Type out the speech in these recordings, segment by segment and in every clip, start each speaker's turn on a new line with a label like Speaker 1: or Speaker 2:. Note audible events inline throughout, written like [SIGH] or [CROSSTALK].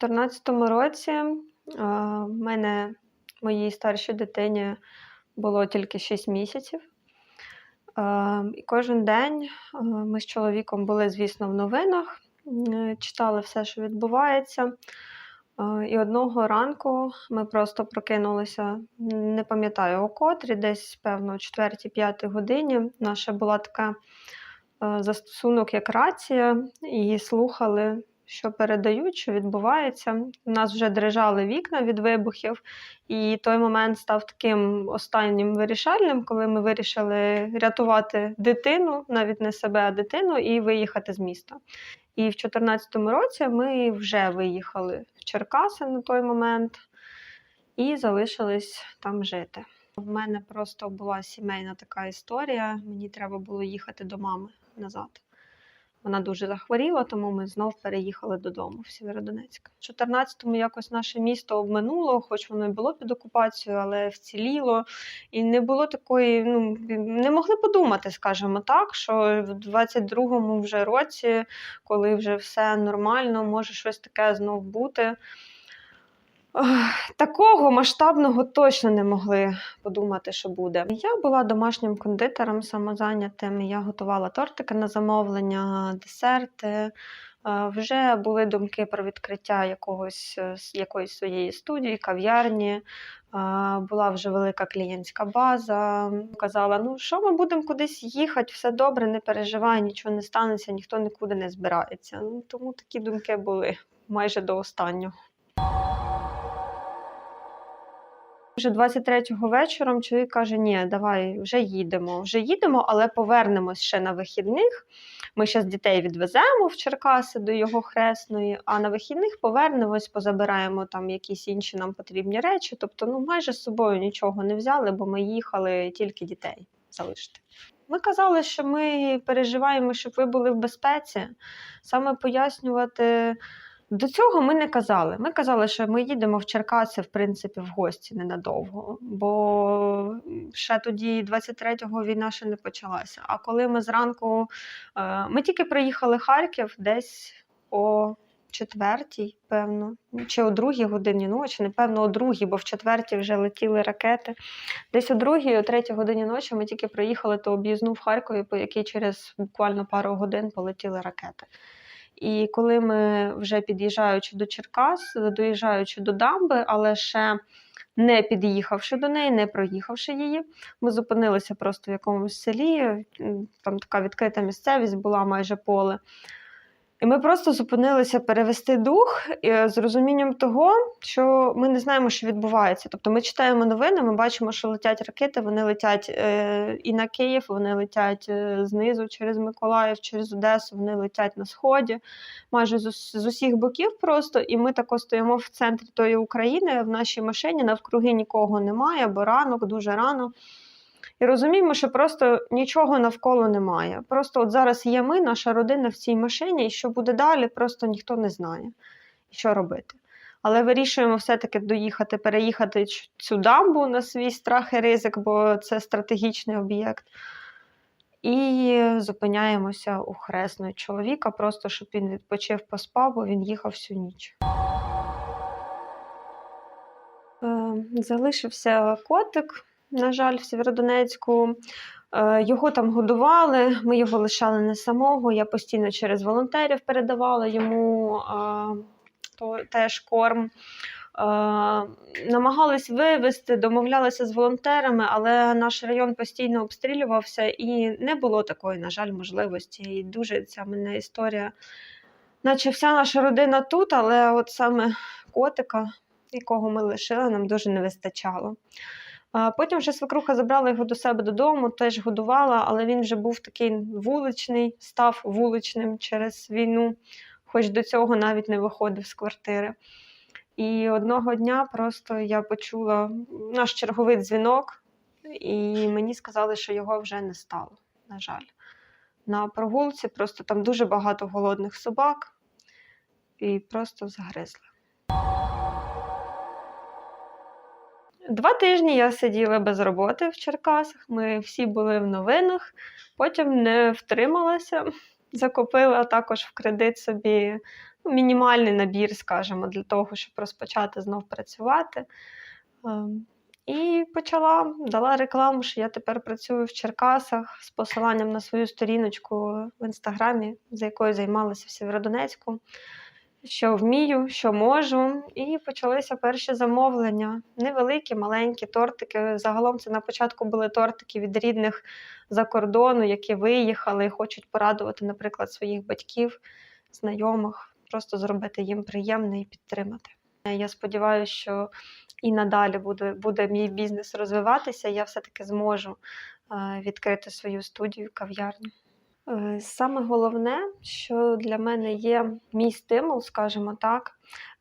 Speaker 1: 2014 році в мене моїй старшій дитині було тільки 6 місяців. І кожен день ми з чоловіком були, звісно, в новинах, читали все, що відбувається. І одного ранку ми просто прокинулися, не пам'ятаю о котрі, десь, певно, о 4-5 годині. Наша була така застосунок, як рація, і слухали, що передають, що відбувається. У нас вже дрижали вікна від вибухів, і той момент став таким останнім вирішальним, коли ми вирішили рятувати дитину, навіть не себе, а дитину, і виїхати з міста. І в 2014 році ми вже виїхали в Черкаси на той момент і залишились там жити. В мене просто була сімейна така історія. Мені треба було їхати до мами назад. Вона дуже захворіла, тому ми знов переїхали додому в Сєвєродонецьк. У 14-му якось наше місто обминуло, хоч воно і було під окупацією, але вціліло. І не було такої, ну не могли подумати, скажімо так, що в 22-му вже році, коли вже все нормально, може щось таке знов бути. Такого масштабного точно не могли подумати, що буде. Я була домашнім кондитером самозайнятим. Я готувала тортики на замовлення, десерти. Вже були думки про відкриття якогось е, якоїсь своєї студії, кав'ярні. Була вже велика клієнтська база. Казала: ну що ми будемо кудись їхати, все добре, не переживай, нічого не станеться, ніхто нікуди не збирається. Ну, тому такі думки були майже до останнього. Вже 23-го вечором чоловік каже: Ні, давай вже їдемо. Вже їдемо, але повернемось ще на вихідних. Ми зараз дітей відвеземо в Черкаси до його хресної, а на вихідних повернемось, позабираємо там якісь інші нам потрібні речі. Тобто, ну майже з собою нічого не взяли, бо ми їхали тільки дітей залишити. Ми казали, що ми переживаємо, щоб ви були в безпеці. Саме пояснювати. До цього ми не казали. Ми казали, що ми їдемо в Черкаси, в принципі, в гості ненадовго, бо ще тоді, 23-го, війна ще не почалася. А коли ми зранку е, ми тільки приїхали в Харків десь о четвертій, певно, чи о другій годині ночі, напевно, о другій, бо в четвертій вже летіли ракети. Десь о другій, о третій годині ночі ми тільки приїхали ту об'їзну в Харкові, по якій через буквально пару годин полетіли ракети. І коли ми вже під'їжджаючи до Черкас, доїжджаючи до дамби, але ще не під'їхавши до неї, не проїхавши її, ми зупинилися просто в якомусь селі. Там така відкрита місцевість була майже поле. І ми просто зупинилися перевести дух е, з розумінням того, що ми не знаємо, що відбувається. Тобто ми читаємо новини, ми бачимо, що летять ракети, вони летять е, і на Київ, вони летять е, знизу через Миколаїв, через Одесу, вони летять на сході, майже з, усіх боків просто. І ми тако стоїмо в центрі тої України в нашій машині, навкруги нікого немає, бо ранок, дуже рано. І розуміємо, що просто нічого навколо немає. Просто от зараз є ми, наша родина в цій машині, і що буде далі, просто ніхто не знає, що робити. Але вирішуємо все-таки доїхати, переїхати цю дамбу на свій страх і ризик, бо це стратегічний об'єкт. І зупиняємося у хресної чоловіка, просто щоб він відпочив, поспав, бо він їхав всю ніч. Е, Залишився котик, на жаль, в Сєвєродонецьку. Е, Його там годували, ми його лишали не самого. Я постійно через волонтерів передавала йому е, то, теж корм. Е, намагались вивезти, домовлялися з волонтерами, але наш район постійно обстрілювався і не було такої, на жаль, можливості. І дуже ця мене історія, наче вся наша родина тут, але от саме котика, якого ми лишили, нам дуже не вистачало. Потім вже свекруха забрала його до себе додому, теж годувала, але він вже був такий вуличний, став вуличним через війну, хоч до цього навіть не виходив з квартири. І одного дня просто я почула наш черговий дзвінок, і мені сказали, що його вже не стало, на жаль. На прогулці просто там дуже багато голодних собак, і просто загризли. Два тижні я сиділа без роботи в Черкасах. Ми всі були в новинах, потім не втрималася, закупила також в кредит собі мінімальний набір, скажімо, для того, щоб розпочати знов працювати. Ем, І почала, дала рекламу, що я тепер працюю в Черкасах з посиланням на свою сторіночку в інстаграмі, за якою займалася в Сєвєродонецьку, що вмію, що можу. І почалися перші замовлення. Невеликі, маленькі тортики. Загалом це на початку були тортики від рідних за кордону, які виїхали і хочуть порадувати, наприклад, своїх батьків, знайомих, просто зробити їм приємне і підтримати. Я сподіваюся, що і надалі буде, буде мій бізнес розвиватися, я все-таки зможу е, відкрити свою студію, кав'ярню. Е, Саме головне, що для мене є мій стимул, скажімо так,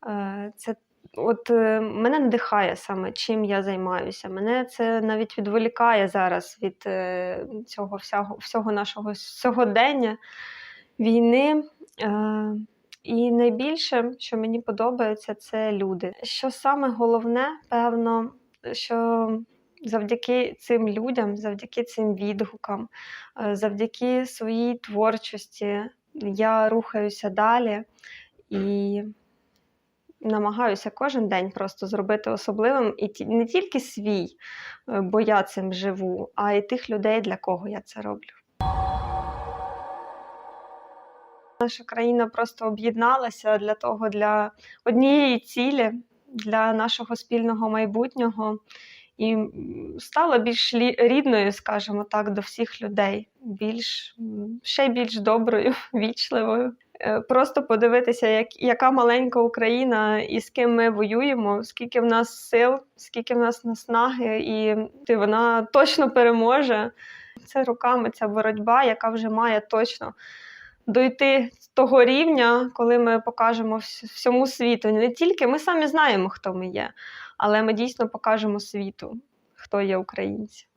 Speaker 1: е, це от е, мене надихає саме, чим я займаюся. Мене це навіть відволікає зараз від цього всього, всього нашого сьогодення, війни. І найбільше, що мені подобається, це люди. Що саме головне, певно, що завдяки цим людям, завдяки цим відгукам, е, завдяки своїй творчості я рухаюся далі і намагаюся кожен день просто зробити особливим і не тільки свій, е, бо я цим живу, а й тих людей, для кого я це роблю. Наша країна просто об'єдналася для того, для однієї цілі, для нашого спільного майбутнього і стала більш рідною, скажімо так, до всіх людей, більш ще більш доброю, [LAUGHS] вічливою. Е, Просто подивитися, як, яка маленька Україна і з ким ми воюємо, скільки в нас сил, скільки в нас наснаги, і ти- вона точно переможе. Це руками ця боротьба, яка вже має точно дойти того рівня, коли ми покажемо всьому світу. Не тільки ми самі знаємо, хто ми є, але ми дійсно покажемо світу, хто є українці.